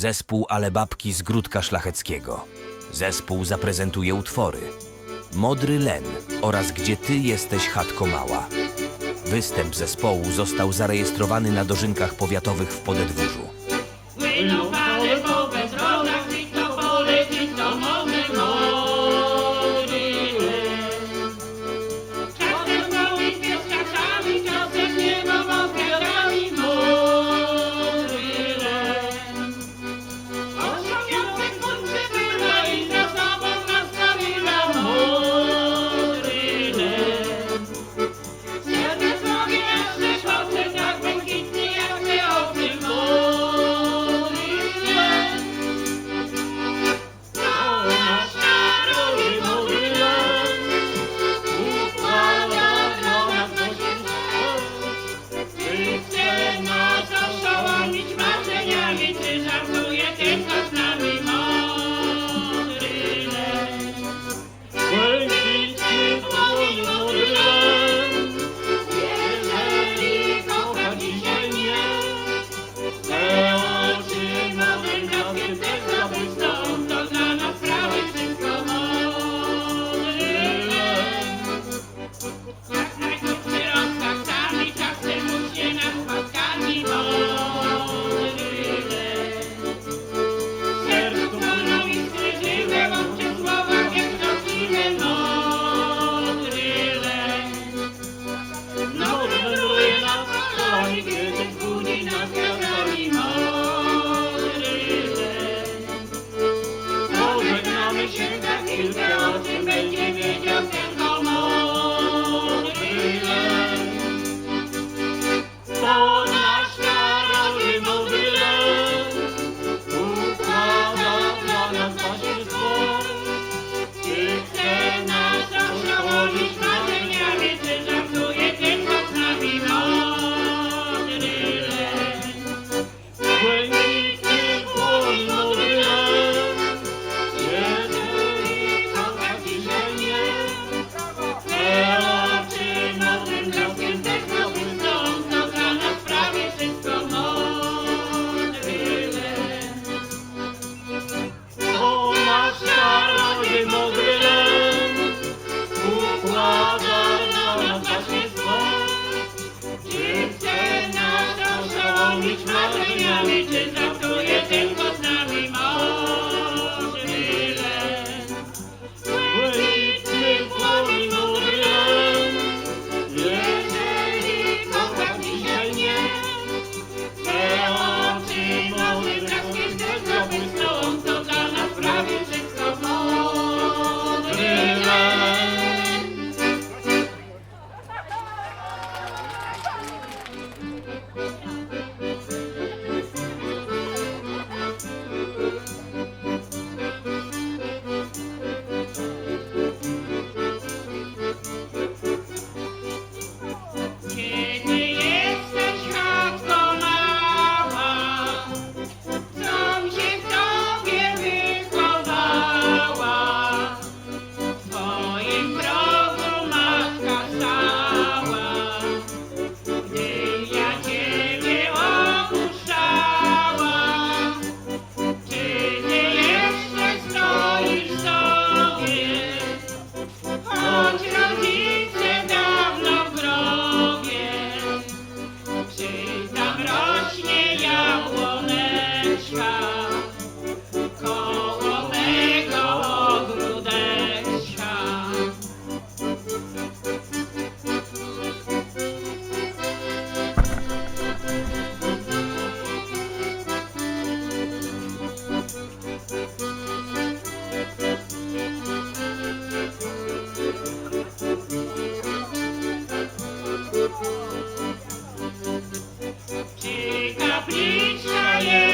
Zespół Ale Babki z Gródka Szlacheckiego. Zespół zaprezentuje utwory Modry Len oraz Gdzie Ty jesteś chatko mała. Występ zespołu został zarejestrowany na dożynkach powiatowych w Podedwórzu. заплічає.